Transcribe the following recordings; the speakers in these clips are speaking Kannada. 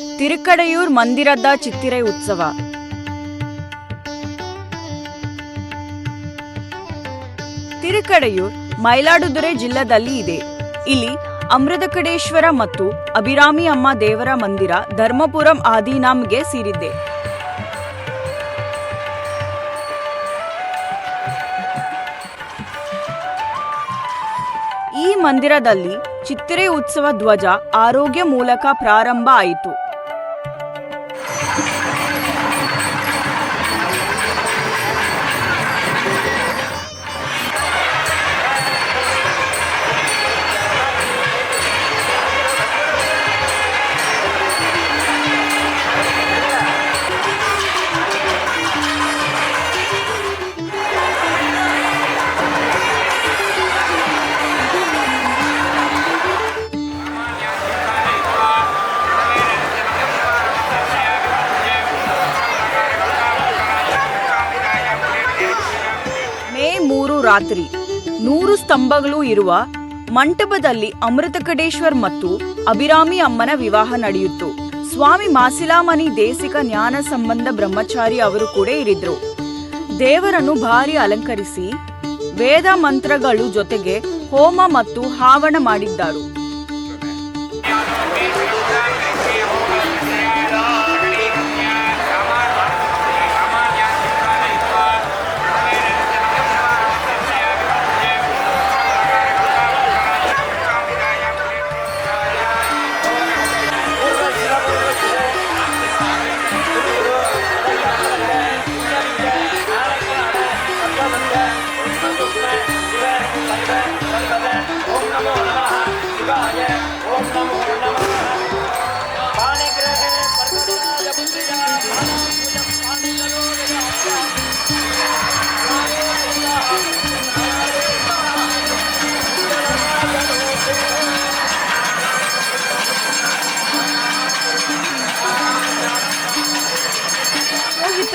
ತಿರುಕಡೆಯೂರ್ ಮಂದಿರದ ಚಿತ್ತಿರೆ ಉತ್ಸವ. ತಿರುಕಡೆಯೂರ್ ಮೈಲಾಡುದುರೆ ಜಿಲ್ಲೆದಲ್ಲಿ ಇದೆ. ಇಲ್ಲಿ ಅಮೃತಕಡೇಶ್ವರ ಮತ್ತು ಅಭಿರಾಮಿ ಅಮ್ಮ ದೇವರ ಮಂದಿರ ಧರ್ಮಪುರಂ ಆದಿನಾಮ್ಗೆ ಸೇರಿದೆ. ಈ ಮಂದಿರದಲ್ಲಿ ಚಿತ್ತಿರೆ ಉತ್ಸವ ಧ್ವಜ ಆರೋಗ್ಯ ಮೂಲಕ ಪ್ರಾರಂಭ ಆಯಿತು. ರಾತ್ರಿ ನೂರು ಸ್ತಂಭಗಳು ಇರುವ ಮಂಟಪದಲ್ಲಿ ಅಮೃತಕಡೇಶ್ವರ್ ಮತ್ತು ಅಭಿರಾಮಿ ಅಮ್ಮನ ವಿವಾಹ ನಡೆಯಿತು ಸ್ವಾಮಿ ಮಾಸಿಲಾಮಣಿ ದೇಸಿಕ ಜ್ಞಾನ ಸಂಬಂಧ ಬ್ರಹ್ಮಚಾರಿ ಅವರು ಕೂಡ ಇರಿದ್ರು. ದೇವರನ್ನು ಭಾರಿ ಅಲಂಕರಿಸಿ ವೇದ ಮಂತ್ರಗಳು ಜೊತೆಗೆ ಹೋಮ ಮತ್ತು ಹಾವಣ ಮಾಡಿದ್ದರು.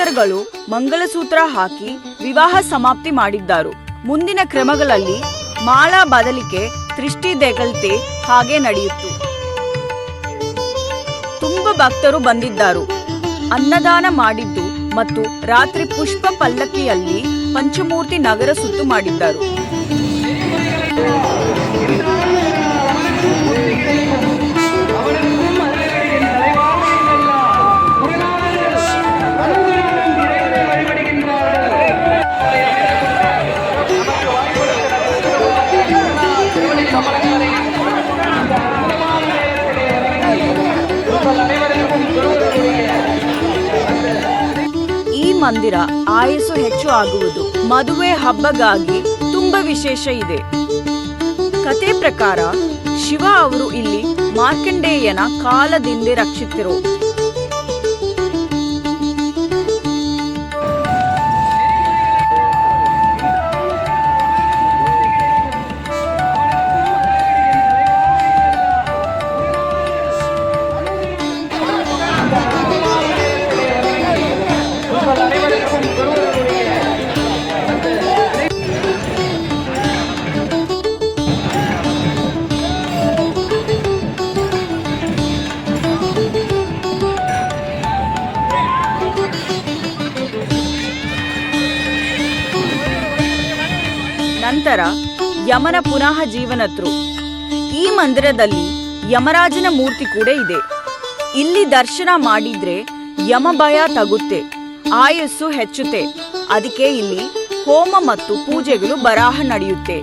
ಪುರೋಹಿತರುಗಳು ಮಂಗಲಸೂತ್ರ ಹಾಕಿ ವಿವಾಹ ಸಮಾಪ್ತಿ ಮಾಡಿದ್ದರು. ಮುಂದಿನ ಕ್ರಮಗಳಲ್ಲಿ ಮಾಳ ಬದಲಿಕೆ, ದೃಷ್ಟಿ ದೇಗಲ್ತೆ ಹಾಗೆ ನಡೆಯಿತು. ತುಂಬ ಭಕ್ತರು ಬಂದಿದ್ದರು. ಅನ್ನದಾನ ಮಾಡಿದ್ದು ಮತ್ತು ರಾತ್ರಿ ಪುಷ್ಪ ಪಲ್ಲಕ್ಕಿಯಲ್ಲಿ ಪಂಚಮೂರ್ತಿ ನಗರ ಸುತ್ತು ಮಾಡಿದ್ದರು. ಮಂದಿರ ಆಯಸ್ಸು ಹೆಚ್ಚು ಆಗುವುದು. ಮದುವೆ ಹಬ್ಬಗಾಗಿ ತುಂಬಾ ವಿಶೇಷ ಇದೆ. ಕತೆ ಪ್ರಕಾರ ಶಿವ ಅವರು ಇಲ್ಲಿ ಮಾರ್ಕಂಡೇಯನ ಕಾಲದಿಂದ ರಕ್ಷಿಸಿರು ನಂತರ ಯಮನ ಪುನಃ ಜೀವನತ್ರು ಈ ಮಂದಿರದಲ್ಲಿ ಯಮರಾಜನ ಮೂರ್ತಿ ಕೂಡ ಇದೆ. ಇಲ್ಲಿ ದರ್ಶನ ಮಾಡಿದ್ರೆ ಯಮ ಭಯ ತಗುತ್ತೆ, ಆಯಸ್ಸು ಹೆಚ್ಚುತ್ತೆ. ಅದಕ್ಕೆ ಇಲ್ಲಿ ಹೋಮ ಮತ್ತು ಪೂಜೆಗಳು ಬರಾಹ ನಡೆಯುತ್ತೆ.